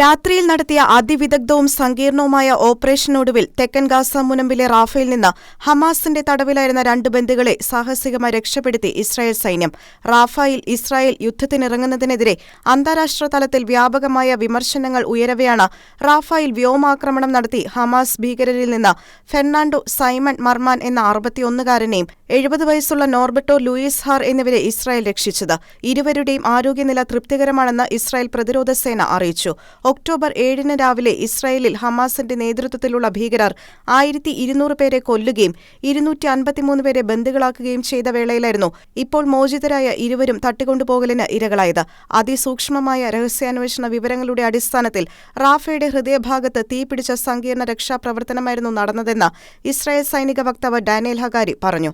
രാത്രിയിൽ നടത്തിയ അതിവിദഗ്ധവും സങ്കീർണവുമായ ഓപ്പറേഷനൊടുവിൽ തെക്കൻ ഗാസ മുനമ്പിലെ റാഫയിൽ നിന്ന് ഹമാസിന്റെ തടവിലായിരുന്ന രണ്ട് ബന്ദികളെ സാഹസികമായി രക്ഷപ്പെടുത്തി ഇസ്രായേൽ സൈന്യം. റാഫയിൽ ഇസ്രായേൽ യുദ്ധത്തിനിറങ്ങുന്നതിനെതിരെ അന്താരാഷ്ട്ര തലത്തിൽ വ്യാപകമായ വിമർശനങ്ങൾ ഉയരവെയാണ് റാഫയിൽ വ്യോമാക്രമണം നടത്തി ഹമാസ് ഭീകരരിൽ നിന്ന് ഫെർണാണ്ടോ സൈമൺ മർമാൻ എന്ന അറുപത്തിയൊന്നുകാരനെയും എഴുപത് വയസ്സുള്ള നോർബർട്ടോ ലൂയിസ് ഹാർ എന്നിവരെ ഇസ്രായേൽ രക്ഷിച്ചത്. ഇരുവരുടെയും ആരോഗ്യനില തൃപ്തികരമാണെന്ന് ഇസ്രായേൽ പ്രതിരോധ സേന അറിയിച്ചു. ഒക്ടോബർ ഏഴിന് രാവിലെ ഇസ്രായേലിൽ ഹമാസിന്റെ നേതൃത്വത്തിലുള്ള ഭീകരർ ആയിരത്തി ഇരുന്നൂറ് പേരെ കൊല്ലുകയും ഇരുന്നൂറ്റി അൻപത്തിമൂന്ന് പേരെ ബന്ദികളാക്കുകയും ചെയ്ത വേളയിലായിരുന്നു ഇപ്പോൾ മോചിതരായ ഇരുവരും തട്ടിക്കൊണ്ടുപോകലിന് ഇരകളായത്. അതിസൂക്ഷ്മമായ രഹസ്യാന്വേഷണ വിവരങ്ങളുടെ അടിസ്ഥാനത്തിൽ റാഫയുടെ ഹൃദയഭാഗത്ത് തീപിടിച്ച സങ്കീർണ രക്ഷാപ്രവർത്തനമായിരുന്നു നടന്നതെന്ന് ഇസ്രായേൽ സൈനിക വക്താവ് ഡാനിയൽ ഹഗാരി പറഞ്ഞു.